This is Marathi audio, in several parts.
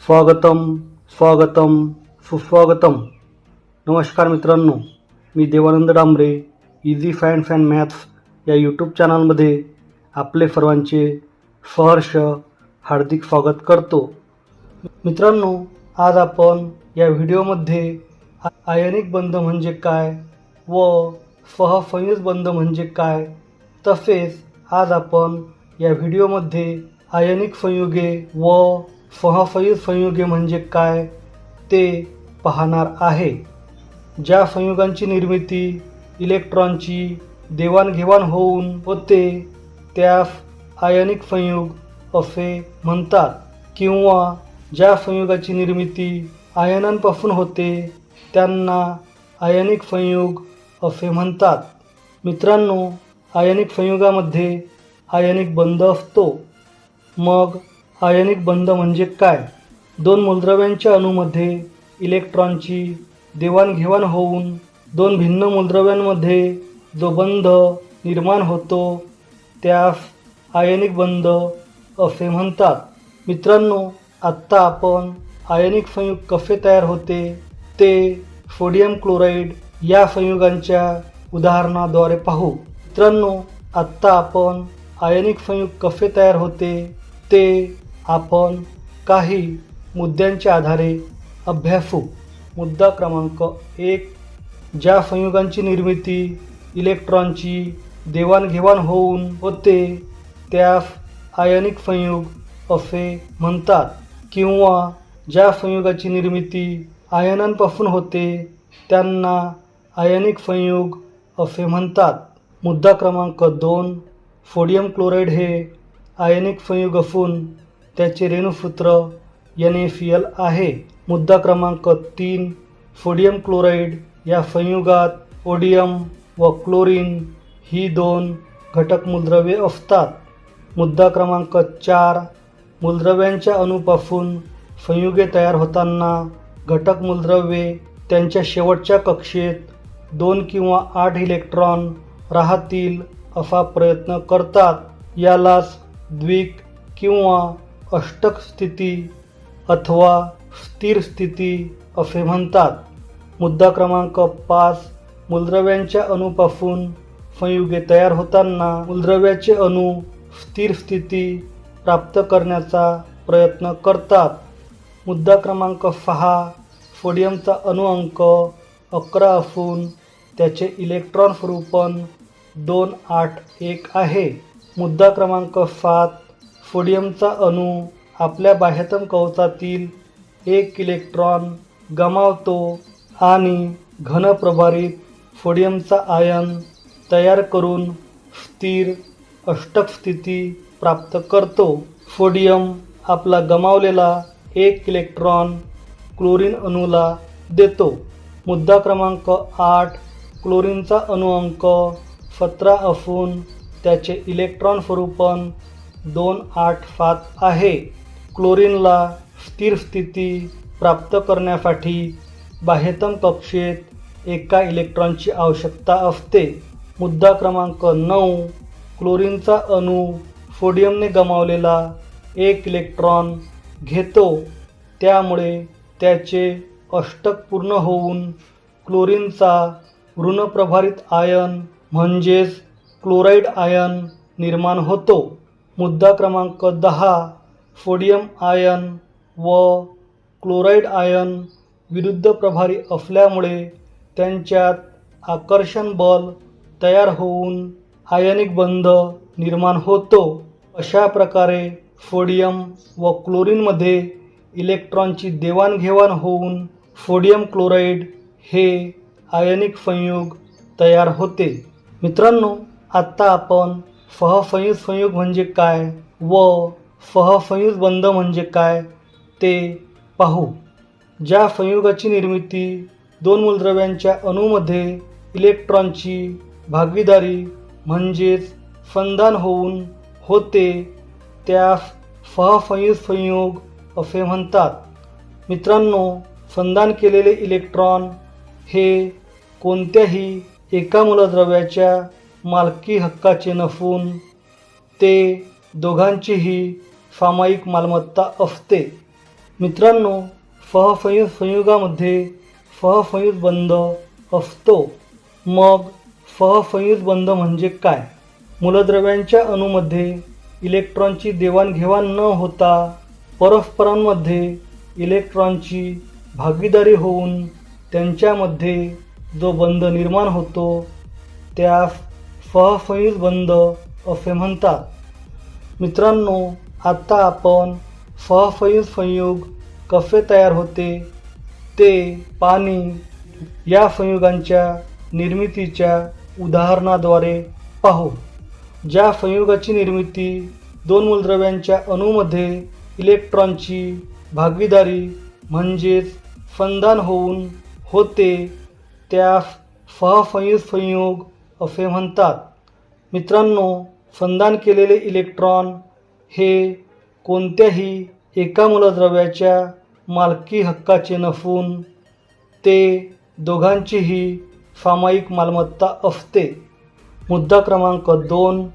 स्वागतम स्वागतम सुस्वागतम. नमस्कार मित्रांनो मी Devanand Dambare easy fun fun maths या यूट्यूब चॅनलमध्ये आपले सर्वांचे सहर्ष हार्दिक स्वागत करतो. मित्रांनो आज आपण या व्हिडिओमध्ये आयनिक बंध म्हणजे काय? व सहसंयुज बंध म्हणजे काय? तसेच आज आपण या व्हिडिओमध्ये आयनिक संयुगे व सहसंयुज संयुगे म्हणजे काय ते पाहणार आहे. ज्या संयुगांची निर्मिती इलेक्ट्रॉनची देवाणघेवाण होऊन होते त्यास आयनिक संयुग असे म्हणतात. किंवा ज्या संयुगाची निर्मिती आयनांपासून होते त्यांना आयनिक संयुग असे म्हणतात. मित्रांनो आयनिक संयुगामध्ये आयनिक बंध असतो. मग आयनिक बंध म्हणजे काय? दोन मूलद्रव्यांच्या अणूमध्ये इलेक्ट्रॉनची देवाणघेवाण होऊन दोन भिन्न मूलद्रव्यांमध्ये जो बंध निर्माण होतो त्यास आयनिक बंध असे म्हणतात. मित्रांनो आत्ता आपण आयनिक संयुग कसे तयार होते? ते सोडियम क्लोराईड या संयुगांच्या उदाहरणाद्वारे पाहू. मित्रांनो आत्ता आपण आयनिक संयुग कसे तयार होते ते आपण काही मुद्द्यांच्या आधारे अभ्यासू. मुद्दा क्रमांक एक ज्या संयुगांची निर्मिती इलेक्ट्रॉनची देवाणघेवाण होऊन होते त्यास आयनिक संयुग असे म्हणतात किंवा ज्या संयुगाची निर्मिती आयनांपासून होते. त्यांना आयनिक संयुग असे म्हणतात. मुद्दा क्रमांक दोन सोडियम क्लोराईड हे आयनिक संयुग असून त्याचे रेणूसूत्र एन ए सी एल आहे. मुद्दा क्रमांक तीन सोडियम क्लोराईड या संयुगात ओडियम व क्लोरीन ही दोन घटक मूलद्रव्ये असतात. मुद्दा क्रमांक चार मूलद्रव्यांच्या अणूपासून संयुगे तयार होताना घटक मूलद्रव्ये त्यांच्या शेवटच्या कक्षेत दोन किंवा आठ इलेक्ट्रॉन राहतील असा प्रयत्न करतात. यालाच द्विक किंवा अष्टक स्थिती अथवा स्थिर स्थिती असे म्हणतात. मुद्दा क्रमांक पाच मूलद्रव्यांच्या अणूपासून संयुगे तयार होताना मूलद्रव्याचे अणू स्थिर स्थिती प्राप्त करण्याचा प्रयत्न करतात. मुद्दा क्रमांक सहा सोडियमचा अणु अंक अकरा असून त्याचे इलेक्ट्रॉन स्वरूपण दोन आठ एक आहे. मुद्दा क्रमांक सात सोडियमचा अणू आपल्या बाह्यतम कवचातील एक इलेक्ट्रॉन गमावतो आणि घनप्रभारित सोडियमचा आयन तयार करून स्थिर अष्टक स्थिती प्राप्त करतो. सोडियम आपला गमावलेला एक इलेक्ट्रॉन क्लोरीन अणूला देतो. मुद्दा क्रमांक आठ क्लोरीनचा अणुअंक सतरा असून त्याचे इलेक्ट्रॉन स्वरूपण दोन आठ सात आहे. क्लोरीनला स्थिर स्थिती प्राप्त करण्यासाठी बाह्यतम कक्षेत एका इलेक्ट्रॉनची आवश्यकता असते. मुद्दा क्रमांक नऊ क्लोरीनचा अणू सोडियमने गमावलेला एक इलेक्ट्रॉन घेतो. त्यामुळे त्याचे अष्टक पूर्ण होऊन क्लोरीनचा ऋणप्रभारित आयन म्हणजेच क्लोराईड आयन निर्माण होतो. मुद्दा क्रमांक दहा सोडियम आयन व क्लोराईड आयन विरुद्ध प्रभारी असल्यामुळे त्यांच्यात आकर्षण बल तयार होऊन आयनिक बंध निर्माण होतो. अशा प्रकारे सोडियम व क्लोरीनमध्ये इलेक्ट्रॉनची देवाणघेवाण होऊन सोडियम क्लोराईड हे आयनिक संयुग तयार होते. मित्रांनो आत्ता आपण सहसंयुज संयुग म्हणजे काय व सहसंयुज बंध म्हणजे काय ते पाहू. ज्या संयुगाची निर्मिती दोन मूलद्रव्यांच्या अणूमध्ये इलेक्ट्रॉनची भागीदारी म्हणजेच संधान होऊन होते त्यास सहसंयुज संयोग असे म्हणतात. मित्रांनो संधान केलेले इलेक्ट्रॉन हे कोणत्याही एका मूलद्रव्याच्या मालकी हक्काचे नसून ते दोघांचीही सामायिक मालमत्ता असते. मित्रांनो सहसंयुज संयुगामध्ये सहसंयुज बंध असतो. मग सहसंयुज बंध म्हणजे काय? मूलद्रव्यांच्या अणूमध्ये इलेक्ट्रॉनची देवाणघेवाण न होता परस्परांमध्ये इलेक्ट्रॉनची भागीदारी होऊन त्यांच्यामध्ये जो बंध निर्माण होतो त्यास सहसंयुज बंध असे म्हणतात. मित्रांनो आत्ता आपण सहसंयुज संयुग कसे तयार होते? ते पाणी या संयुगांच्या निर्मितीच्या उदाहरणाद्वारे पाहू. ज्या संयुगाची निर्मिती दोन मूलद्रव्यांच्या अणूमध्ये इलेक्ट्रॉनची भागीदारी म्हणजेच संधान होऊन होते त्यास सहसंयुग संयोग असे म्हणतात. मित्रांनो संधान केलेले इलेक्ट्रॉन हे कोणत्याही एका मूलद्रव्याच्या मालकी हक्काचे नसून ते दोघांचीही सामायिक मालमत्ता असते. मुद्दा क्रमांक दोन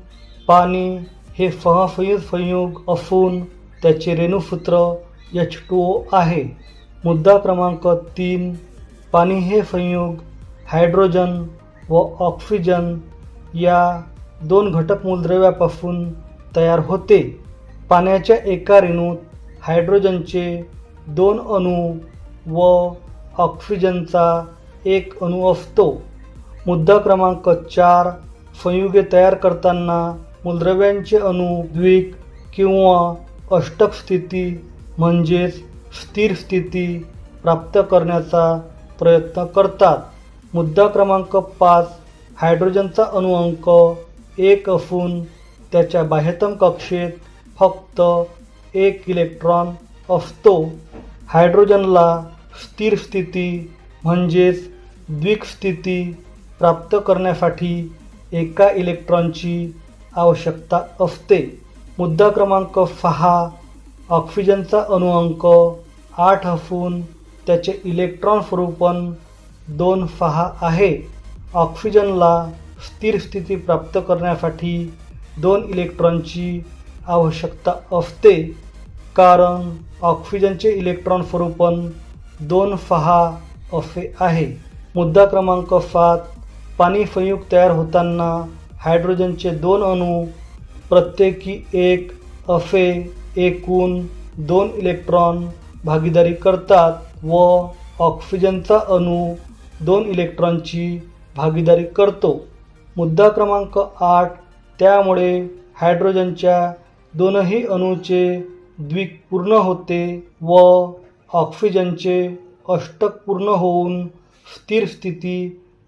पाणी हे सहसंयुग संयुग असून त्याचे रेणुसूत्र एच टू ओ आहे. मुद्दा क्रमांक तीन पाणी हे संयुग हायड्रोजन व ऑक्सिजन या दोन घटक मूलद्रव्यापासून तयार होते. पाण्याच्या एका रेणूत हायड्रोजनचे दोन अणू व ऑक्सिजनचा एक अणू असतो. मुद्दा क्रमांक चार संयुगे तयार करताना मूलद्रव्यांचे अणू द्विक किंवा अष्टक स्थिती म्हणजेच स्थिर स्थिती प्राप्त करण्याचा प्रयत्न करतात. मुद्दा क्रमांक पाच हायड्रोजनचा अणुअंक एक असून त्याच्या बाह्यतम कक्षेत फक्त एक इलेक्ट्रॉन असतो. हायड्रोजनला स्थिर स्थिती म्हणजेच द्विक स्थिती प्राप्त करण्यासाठी एका इलेक्ट्रॉनची आवश्यकता असते. मुद्दा क्रमांक सहा ऑक्सिजनचा अणुअंक आठ असून त्याचे इलेक्ट्रॉन स्वरूपण दोन सहा आहे. ऑक्सिजनला स्थिर स्थिती प्राप्त करण्यासाठी दोन इलेक्ट्रॉनची आवश्यकता असते. कारण ऑक्सिजनचे इलेक्ट्रॉन स्वरूपण दोन सहा असे आहे. मुद्दा क्रमांक सात पाणी संयुग तयार होताना हायड्रोजनचे दोन अणू प्रत्येकी एक असे एकूण दोन इलेक्ट्रॉन भागीदारी करतात व ऑक्सिजनचा अणू दोन इलेक्ट्रॉनची भागीदारी करतो. मुद्दा क्रमांक आठ त्यामुळे हायड्रोजनच्या दोनही अणूचे द्विक पूर्ण होते व ऑक्सिजनचे अष्टक पूर्ण होऊन स्थिर स्थिती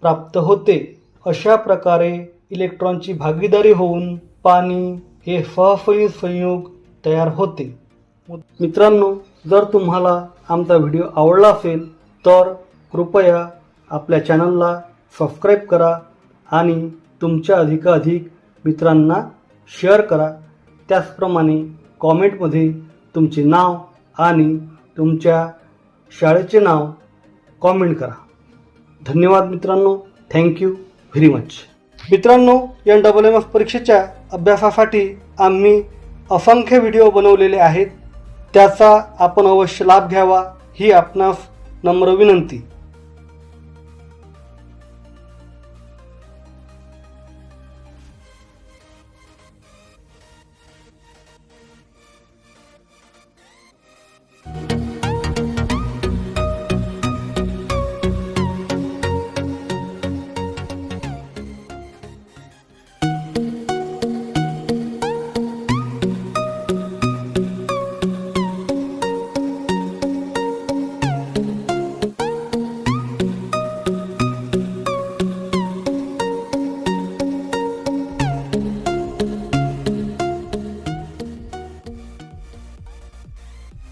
प्राप्त होते. अशा प्रकारे इलेक्ट्रॉनची भागीदारी होऊन पाणी हे सहसंयुग संयोग तयार होते. मित्रांनो जर तुम्हाला आमचा व्हिडिओ आवडला असेल तर कृपया आपल्या चॅनलला सबस्क्राईब करा आणि तुमच्या अधिकाधिक मित्रांना शेअर करा. त्याचप्रमाणे कॉमेंटमध्ये तुमचे नाव आणि तुमच्या शाळेचे नाव कॉमेंट करा. धन्यवाद मित्रांनो. Thank you very much. मित्रांनो एन डबल एम एफ परीक्षेच्या अभ्यासासाठी आम्ही असंख्य व्हिडिओ बनवलेले आहेत. त्याचा आपण अवश्य लाभ घ्यावा ही आपणास नम्र विनंती.